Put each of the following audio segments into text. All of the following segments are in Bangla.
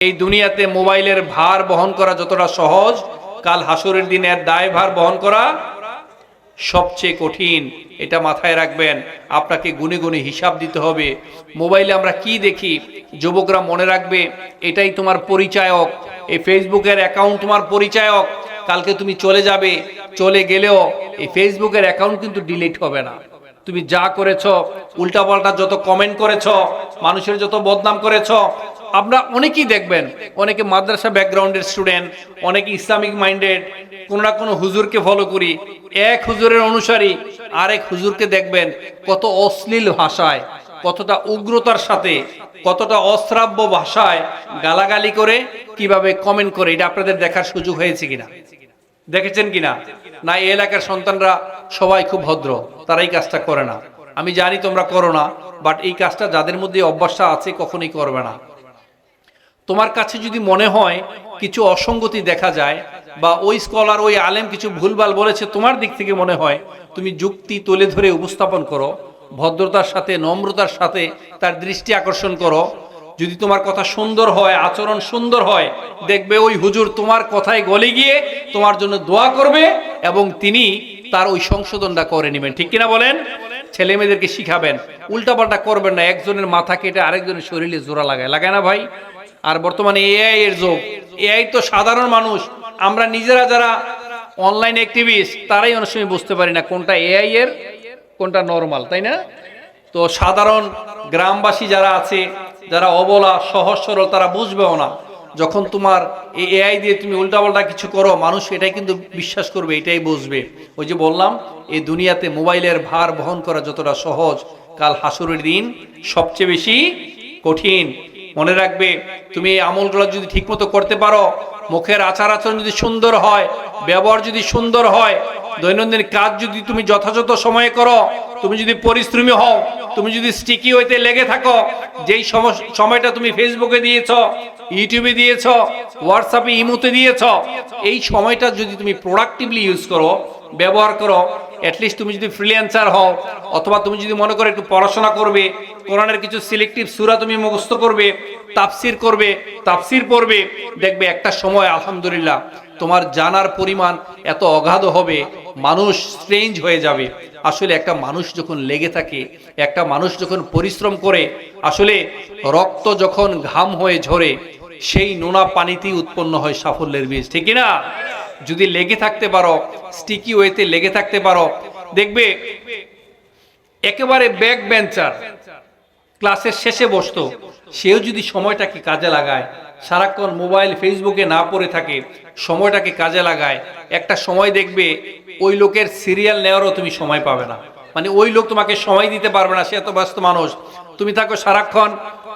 এই দুনিয়াতে মোবাইলের ভার বহন করা যতটা সহজ, কাল হাসরের দিনের দায় ভার বহন করা সবচেয়ে কঠিন। এটা মাথায় রাখবেন, আপনাকে গুনে গুনে হিসাব দিতে হবে। মোবাইলে আমরা কি দেখি? যুবকরা মনে রাখবে, এটাই তোমার পরিচায়ক। এই ফেসবুকের অ্যাকাউন্ট তোমার পরিচায়ক। কালকে তুমি চলে যাবে, চলে গেলেও এই ফেসবুকের অ্যাকাউন্ট কিন্তু ডিলিট হবে না। তুমি যা করেছ, উল্টাপাল্টা যত কমেন্ট করেছ, মানুষের যত বদনাম করেছ আমরা অনেকেই দেখবেন, অনেকে মাদ্রাসা ব্যাকগ্রাউন্ডের স্টুডেন্ট অনেকে ইসলামিক মাইন্ডেড কোনো না কোনো হুজুরকে ফলো করি, এক হুজুরের অনুসারী আরেক হুজুরকে দেখবেন কত অশ্লীল ভাষায়, কতটা উগ্রতার সাথে, কতটা অশ্রাব্য ভাষায় গালাগালি করে, কীভাবে কমেন্ট করে, এটা আপনাদের দেখার সুযোগ হয়েছে কিনা? দেখেছেন কিনা? না, এই এলাকার সন্তানরা সবাই খুব ভদ্র তারা এই কাজটা করে না। আমি জানি তোমরা করো না বাট এই কাজটা যাদের মধ্যে অভ্যাসটা আছে কখনোই করবে না। তোমার কাছে যদি মনে হয় কিছু অসঙ্গতি দেখা যায় বা ওই স্কলার, ওই আলেম কিছু ভুলভাল বলেছে, তোমার দিক থেকে মনে হয় তুমি যুক্তি তুলে ধরে উপস্থাপন করো, ভদ্রতার সাথে, নম্রতার সাথে তার দৃষ্টি আকর্ষণ করো। যদি তোমার কথা সুন্দর হয়, আচরণ সুন্দর হয়, দেখবে ওই হুজুর তোমার কথায় গলে গিয়ে তোমার জন্য দোয়া করবে এবং তিনি তার ওই সংশোধনটা করে নেবেন। ঠিক কিনা বলেন? ছেলে মেয়েদেরকে শিখাবেন। উল্টাপাল্টা করবেন না, একজনের মাথা কেটে আরেকজনের শরীরে জোড়া লাগায়। লাগায় না ভাই? আর বর্তমানে এআই এর যোগ। এআই তো সাধারণ মানুষ। আমরা নিজেরা যারা অনলাইন অ্যাক্টিভিস্ট তারাই অনেক সময় বুঝতে পারি না কোনটা এআই এর, কোনটা নর্মাল তাই না? তো সাধারণ গ্রামবাসী যারা আছে, যারা অবলা, সহজ, সরল, তারা বুঝবেও না। যখন তোমার এই এআই দিয়ে তুমি উল্টাপাল্টা কিছু করো, মানুষ এটাই কিন্তু বিশ্বাস করবে, এটাই বুঝবে। ওই যে বললাম, এই দুনিয়াতে মোবাইলের ভার বহন করা যতটা সহজ, কাল হাসুরের দিন সবচেয়ে বেশি কঠিন। মনে রাখবে, তুমি এই আমলগুলো যদি ঠিকমতো করতে পারো, মুখের আচার আচরণ যদি সুন্দর হয়, ব্যবহার যদি সুন্দর হয়, দৈনন্দিন কাজ যদি তুমি যথাযথ সময়ে করো, তুমি যদি পরিশ্রমী হও, তুমি যদি স্টিকি হইতে লেগে থাকো, যেই সময়টা তুমি ফেসবুকে দিয়েছ ইউটিউবে দিয়েছ হোয়াটসঅ্যাপে ইমোতে দিয়েছ, এই সময়টা যদি তুমি প্রোডাক্টিভলি ইউজ করো, ব্যবহার করো অ্যাটলিস্ট তুমি যদি ফ্রিল্যান্সার হও, অথবা তুমি যদি মনে করো একটু পড়াশোনা করবে কোরআনের কিছু সিলেক্টিভ সুরা তুমি মুখস্থ করবে, তাফসির করবে, তাফসির পড়বে, দেখবে একটা সময় আলহামদুলিল্লাহ তোমার জানার পরিমাণ এত অগাধ হবে, মানুষ স্ট্রেঞ্জ হয়ে যাবে। আসলে একটা মানুষ যখন লেগে থাকে, একটা মানুষ যখন পরিশ্রম করে, আসলে রক্ত যখন ঘাম হয়ে ঝরে, সেই নোনা পানিতেই উৎপন্ন হয় সাফল্যের বীজ, ঠিক না যদি লেগে থাকতে পারো স্টিকি ওয়েতে লেগে থাকতে পারো, দেখবে একেবারে ব্যাক বেঞ্চার ক্লাসের শেষে বসতো। সেও যদি সময়টাকে কাজে লাগায়, সারাক্ষণ মোবাইল, ফেসবুকে না পড়ে থাকে, সময়টাকে কাজে লাগায়, একটা সময় দেখবে ওই লোকের সিরিয়াল নেওয়ারও তুমি সময় পাবে না। মানে ওই লোক তোমাকে সময় দিতে পারবে না, সে এত ব্যস্ত মানুষ। তুমি থাকো সারাক্ষণ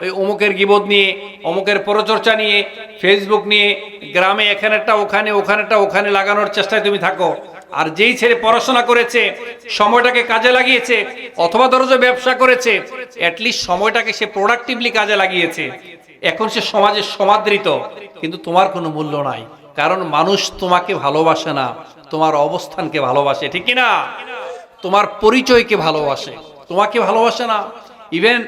ওই অমুকের গিবোধ নিয়ে, অমুকের পরচর্চা নিয়ে, ফেসবুক নিয়ে, গ্রামে এখানেরটা ওখানে, ওখানেরটা ওখানে লাগানোর চেষ্টায় তুমি থাকো। আর যেই ছেলে পড়াশোনা করেছে, সময়টাকে কাজে লাগিয়েছে, অথবা ধরো যে ব্যবসা করেছে অ্যাটলিস্ট সময়টাকে সে প্রোডাক্টিভলি কাজে লাগিয়েছে। এখন সে সমাজে সমাদৃত, কিন্তু তোমার কোনো মূল্য নাই। কারণ মানুষ তোমাকে ভালোবাসে না, তোমার অবস্থানকে ভালোবাসে, ঠিক না তোমার পরিচয়কে ভালোবাসে। তোমাকে ভালোবাসে না। Even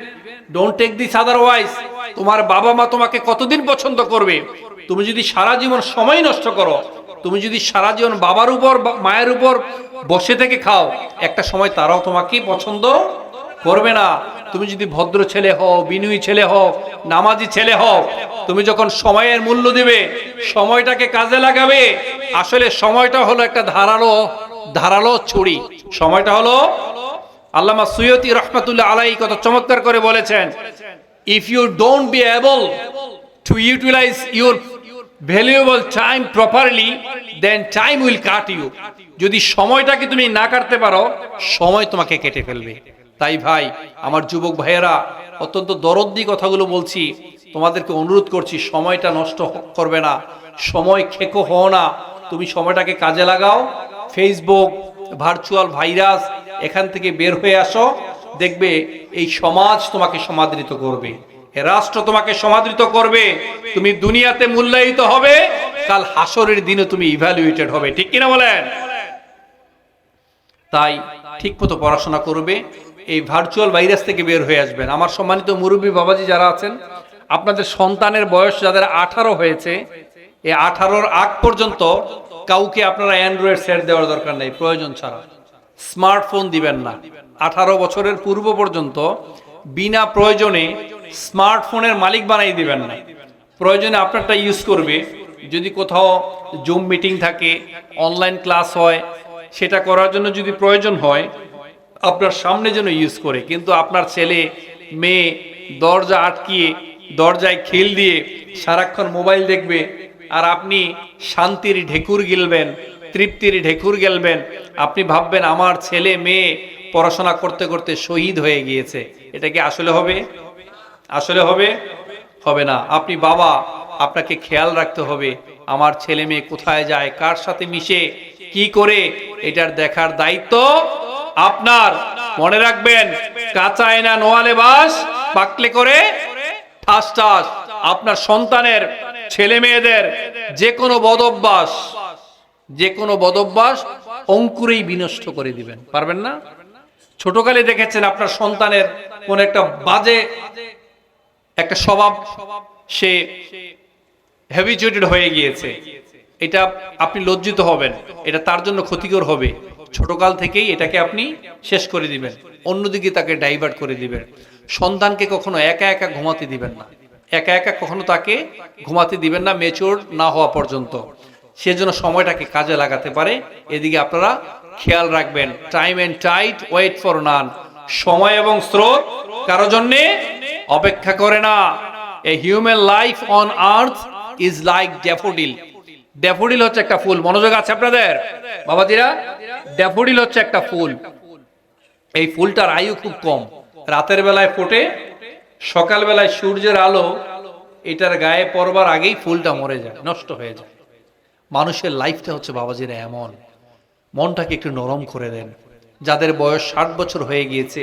don't take this otherwise তোমার বাবা মা তোমাকে কতদিন পছন্দ করবে? তুমি যদি সারা জীবন সময় নষ্ট করো তুমি যদি সারা জীবন বাবার উপর মায়ের উপর বসে থেকে খাও, একটা সময় তারাও তোমাকে পছন্দ করবে না। তুমি যদি ভদ্র ছেলে হও, বিনয়ী ছেলে হও, নামাজি ছেলে হও, তুমি যখন সময়ের মূল্য দিবে, সময়টাকে কাজে লাগাবে, আসলে সময়টা হলো একটা ধারালো ধারালো ছুরি। সময়টা হলো আল্লামা সুয়তি রহমাতুল্লাহ আলাই কত চমৎকার করে বলেছেন if you don't be able to utilize your valuable time properly then time will cut you যদি সময়টাকে তুমি না কাটতে পারো, সময় তোমাকে কেটে ফেলবে। তাই ভাই, আমার যুবক ভাইয়েরা, অত্যন্ত দরদ্দি কথাগুলো বলছি, তোমাদেরকে অনুরোধ করছি, সময়টা নষ্ট করবে না। সময় খেকো হও না। তুমি সময়টাকে কাজে লাগাও। ফেসবুক ভার্চুয়াল ভাইরাস এখান থেকে বের হয়ে আসো। দেখবে এই সমাজ তোমাকে সমাদৃত করবে। রাষ্ট্র তোমাকে সমাদৃত করবে। তুমি দুনিয়াতে মূল্যায়িত হবে। কাল হাসরের দিনে তুমি ইভ্যালুয়েটেড হবে। ঠিক কিনা বলেন? তাই ঠিক মতো পড়াশোনা করবে। এই ভার্চুয়াল ভাইরাস থেকে বের হয়ে আসবেন। আমার সম্মানিত মুরব্বী বাবাজি যারা আছেন, আপনাদের সন্তানের বয়স যাদের আঠারো হয়েছে এই আঠারোর আগ পর্যন্ত কাউকে আপনারা অ্যান্ড্রয়েড সেট দেওয়ার দরকার নেই। প্রয়োজন ছাড়া। স্মার্টফোন দিবেন না। আঠারো বছরের পূর্ব পর্যন্ত বিনা প্রয়োজনে স্মার্টফোনের মালিক বানাই দিবেন না। প্রয়োজনে আপনারটা ইউজ করবে। যদি কোথাও জুম মিটিং থাকে অনলাইন ক্লাস হয়, সেটা করার জন্য যদি প্রয়োজন হয়, আপনার সামনে যেন ইউজ করে। কিন্তু আপনার ছেলে, মেয়ে দরজা আটকিয়ে, দরজায় খিল দিয়ে সারাক্ষণ মোবাইল দেখবে আর আপনি শান্তির ঢেকুর গিলবেন, তৃপ্তির ঢেকুর গেলবেন, আপনি ভাববেন আমার ছেলে, মেয়ে পড়াশোনা করতে করতে শহীদ হয়ে গিয়েছে। এটা কি আসলে হবে? আসলে হবে? হবে না। আপনি বাবা, আপনাকে খেয়াল রাখতে হবে। আমার ছেলে মেয়ে কোথায় যায়, কার সাথে মিশে, কি করে, এটার দেখার দায়িত্ব আপনার। মনে রাখবেন, কাঁচা এনা নোয়ালে বাস, পাকলে করে ঠাস ঠাস। আপনার সন্তানের ছেলে মেয়েদের যে কোনো বদভ্যাস, যে কোনো বদভ্যাস অঙ্কুরেই বিনষ্ট করে দিবেন। পারবেন না? ছোটকালে দেখেছেন আপনার সন্তানের কোন একটা বাজে একটা স্বভাব সে হ্যাবিচুয়েটেড হয়ে গিয়েছে। এটা আপনি লজ্জিত হবেন। এটা তার জন্য ক্ষতিকর হবে। ছোটকাল থেকেই এটাকে আপনি শেষ করে দিবেন। অন্যদিকে তাকে ডাইভার্ট করে দিবেন। সন্তানকে কখনো একা একা ঘুমাতে দিবেন না। একা একা কখনো তাকে ঘুমাতে দিবেন না মেচুর না হওয়া পর্যন্ত। সেজন্য সময়টাকে কাজে লাগাতে পারে। এদিকে আপনারা খেয়াল রাখবেন। Time and tide wait for none সময় এবং স্রোত কারও জন্যে অপেক্ষা করে না। A human life on earth is like daffodil daffodil হচ্ছে একটা ফুল। মনোযোগ আছে আপনাদের? বাবাজিরা? ড্যাফোডিল হচ্ছে একটা ফুল। এই ফুলটার আয়ু খুব কম। রাতের বেলায় ফোটে সকাল বেলায় সূর্যের আলো, এটার গায়ে পড়বার আগেই ফুলটা মরে যায়, নষ্ট হয়ে যায়। মানুষের লাইফটা হচ্ছে বাবাজিরা এমন। মনটাকে একটু নরম করে দেন। যাদের বয়স ষাট বছর হয়ে গিয়েছে,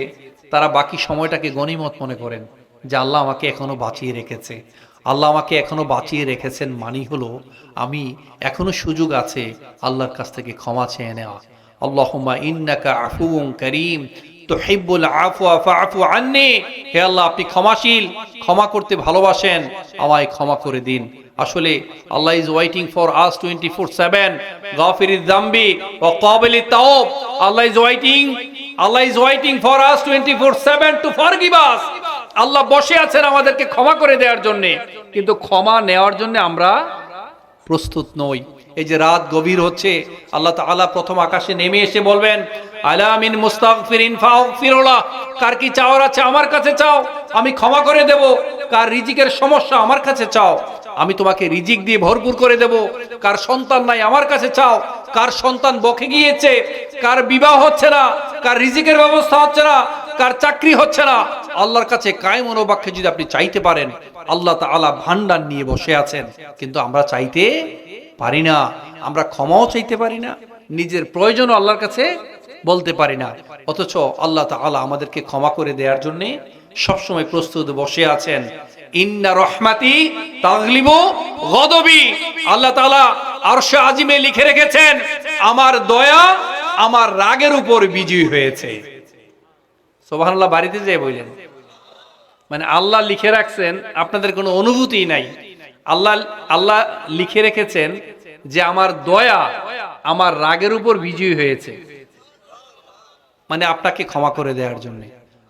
তারা বাকি সময়টাকে গণিমত মনে করেন। যে আল্লাহ আমাকে এখনও বাঁচিয়ে রেখেছে। আল্লাহ আমাকে এখনও বাঁচিয়ে রেখেছেন মানি হলো, আমি এখনও সুযোগ আছে আল্লাহর কাছ থেকে ক্ষমা চেয়ে নেওয়া। আল্লাহুম্মা ইন্নাকা আফুউন করিম, তুহিব্বুল আফওয়া ফাআফু আন্নি। হে আল্লাহ, আপনি ক্ষমাশীল, ক্ষমা করতে ভালোবাসেন, আমায় ক্ষমা করে দিন। আসলে আল্লাহ is waiting for us twenty four seven গাফিরিদ দাম্বি, ও কাবিলি তাওব। আল্লাহ is waiting Allah is waiting for us twenty four seven to forgive us আল্লাহ বসে আছেন আমাদেরকে ক্ষমা করে দেওয়ার জন্য। কিন্তু ক্ষমা নেওয়ার জন্য আমরা প্রস্তুত নই। এই যে রাত গভীর হচ্ছে, আল্লাহ তাআলা প্রথম আকাশে নেমে এসে বলবেন আলামিন মুস্তাগফিরিন ফাগফিরুল্লাহ কার কি চাওয়ার আছে আমার কাছে চাও? আমি ক্ষমা করে দেব। কার রিজিকের সমস্যা আমার কাছে চাও? আমি তোমাকে রিজিক দিয়ে ভরপুর করে দেব। কার সন্তান নাই আমার কাছে চাও? কার সন্তান বকে গিয়েছে? কার বিবাহ হচ্ছে না? কার রিজিকের ব্যবস্থা হচ্ছে না? কার চাকরি হচ্ছে না? আল্লাহর কাছে কায় মনোবাক্যে যদি আপনি চাইতে পারেন, আল্লাহ তাআলা ভান্ডার নিয়ে বসে আছেন। কিন্তু আমরা চাইতে পারি না, আমরা ক্ষমাও চাইতে পারি না, নিজের প্রয়োজনও আল্লাহর কাছে বলতে পারি না। অথচ আল্লাহ তাআলা আমাদেরকে ক্ষমা করে দেওয়ার জন্য সবসময় প্রস্তুত বসে আছেন। ইন্না রহমাতি তাগলিবু গদবি। আল্লাহ তাআলা আরশে আজিমে লিখে রেখেছেন, আমার দয়া আমার রাগের উপর বিজয়ী হয়েছে। সোবহানাল্লাহ, বাড়িতে যেয়ে বললেন মানে আল্লাহ লিখে রাখছেন, আপনাদের কোনো অনুভূতি নাই। আল্লাহ আল্লাহ লিখে রেখেছেন যে আমার দয়া আমার রাগের উপর বিজয়ী হয়েছে। মানে আপনাকে ক্ষমা করে দেওয়ার জন্য।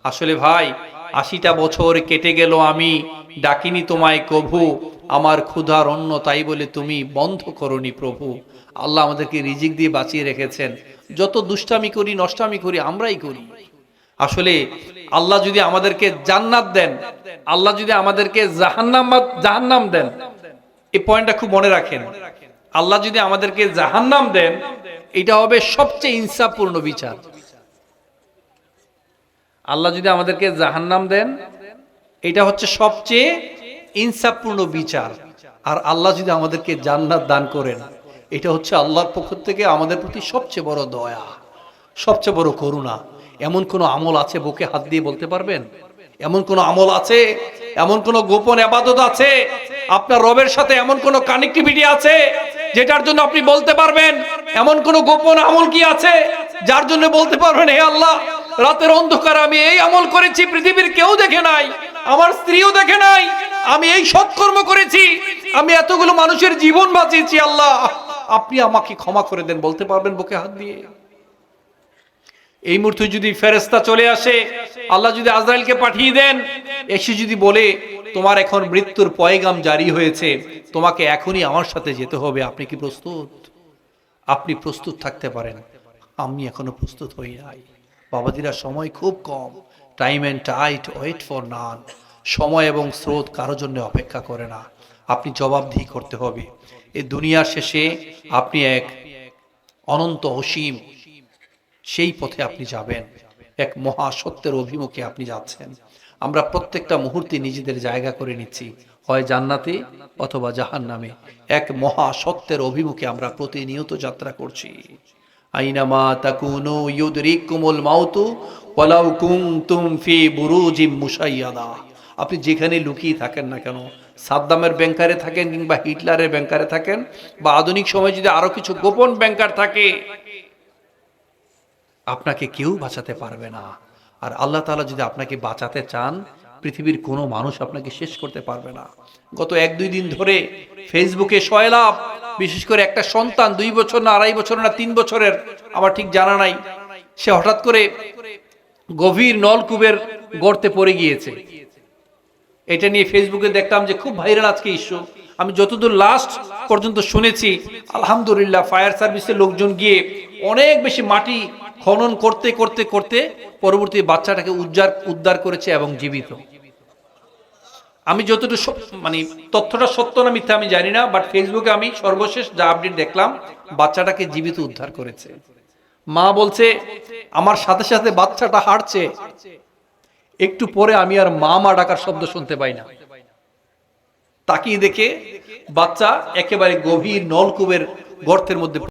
আসলে ভাই, আশিটা বছর কেটে গেল আমি, ডাকিনি তোমায় কভু, আমার ক্ষুধার অন্য তাই বলে তুমি বন্ধ করনি প্রভু। আল্লাহ আমাদেরকে রিজিক দিয়ে বাঁচিয়ে রেখেছেন। যত দুষ্টামি করি, নষ্টামি করি, আমরাই করি। আসলে আল্লাহ যদি আমাদেরকে জান্নাত দেন, আল্লাহ যদি আমাদেরকে জাহান্নাম জাহান্নাম দেন, এই পয়েন্টটা খুব মনে রাখেন। আল্লাহ যদি আমাদেরকে জাহান্নাম দেন, এটা হবে সবচেয়ে ইনসাফপূর্ণ বিচার। আল্লাহ যদি আমাদেরকে জাহান্নাম দেন, এটা হচ্ছে সবচেয়ে ইনসাফপূর্ণ বিচার। আর আল্লাহ যদি আমাদেরকে জান্নাত দান করেন, এটা হচ্ছে আল্লাহর পক্ষ থেকে আমাদের প্রতি সবচেয়ে বড় দয়া, সবচেয়ে বড় করুণা। এমন কোনো আমল আছে বুকে হাত দিয়ে বলতে পারবেন? এমন কোন আমল আছে? এমন কোন গোপন আবাদত আছে? আপনার রবের সাথে এমন কোন কানেক্টিভিটি আছে যেটার জন্য আপনি বলতে পারবেন? এমন কোন গোপন আমল কি আছে যার জন্য বলতে পারবেন, হে আল্লাহ, রাতের অন্ধকার আমি এই আমল করেছি, পৃথিবীর কেউ দেখে নাই, আমার স্ত্রীও দেখে নাই, আমি এই সৎকর্ম করেছি, আমি এতগুলো মানুষের জীবন বাঁচিয়েছি, আল্লাহ, আপনি আমাকে ক্ষমা করে দেন। বলতে পারবেন বুকে হাত দিয়ে? এই মুহূর্তে যদি ফেরেস্তা চলে আসে, আল্লাহ যদি আজরাইলকে পাঠিয়ে দেন, এসে যদি বলে, তোমার এখন মৃত্যুর পয়গাম জারি হয়েছে, তোমাকে এখনই আমার সাথে যেতে হবে, আপনি কি প্রস্তুত? আপনি প্রস্তুত থাকতে পারেন। আমি এখনও প্রস্তুত হই নাই। বাবাজিরা, সময় খুব কম। Time and tide wait for none সময় এবং স্রোত কারোর জন্য অপেক্ষা করে না। আপনি জবাবদিহি করতে হবে। এ দুনিয়ার শেষে আপনি এক অনন্ত অসীম সেই পথে আপনি যাবেন। এক মহা সত্যের অভিমুখে আপনি যাচ্ছেন। আমরা প্রত্যেকটা মুহূর্তে নিজেদের জায়গা করে নিচ্ছি, হয় জান্নাতে অথবা জাহান নামে এক মহা সত্যের অভিমুখে আমরা প্রতিনিয়ত যাত্রা করছি। আইনামা তাকুনু ইউদরিকুমুল মাউতু ওয়ালাউ কুনতুম ফি বুরুজিম মুশাইয়াদা। আপনি যেখানে লুকিয়ে থাকেন না কেন, সাদ্দামের ব্যাংকারে থাকেন কিংবা হিটলারের ব্যাংকারে থাকেন, বা আধুনিক সময়ে যদি আরও কিছু গোপন ব্যাংকার থাকে আপনাকে কেউ বাঁচাতে পারবে না। আর আল্লাহ তাআলা যদি আপনাকে বাঁচাতে চান, পৃথিবীর কোনো মানুষ আপনাকে শেষ করতে পারবে না। গত এক দুই দিন ধরে ফেসবুকে সয়লাভ বিশেষ করে একটা সন্তান দুই বছর না আড়াই বছর না তিন বছরের, আমার ঠিক জানা নাই, সে হঠাৎ করে গভীর নলকূপের গর্তে পড়ে গিয়েছে। এটা নিয়ে ফেসবুকে দেখলাম যে খুব ভাইরাল আজকে ইস্যু। আমি যতদূর লাস্ট পর্যন্ত শুনেছি, আলহামদুলিল্লাহ, ফায়ার সার্ভিসের লোকজন গিয়ে অনেক বেশি মাটি খনন করতে করতে করতে পরবর্তী বাচ্চাটাকে উদ্ধার উদ্ধার করেছে এবং জীবিত। আমি যতটুকু মানে তথ্যটা সত্য না মিথ্যা আমি জানি না বাট ফেসবুকে আমি সর্বশেষ যা আপডেট দেখলাম, বাচ্চাটাকে জীবিত উদ্ধার করেছে। মা বলছে, আমার সাথে সাথে বাচ্চাটা হাঁটছে। একটু পরে আমি আর মা মা ডাকার শব্দ শুনতে পাই না। তাকিয়ে দেখে বাচ্চা একেবারে গভীর নলকূপের গর্তের মধ্যে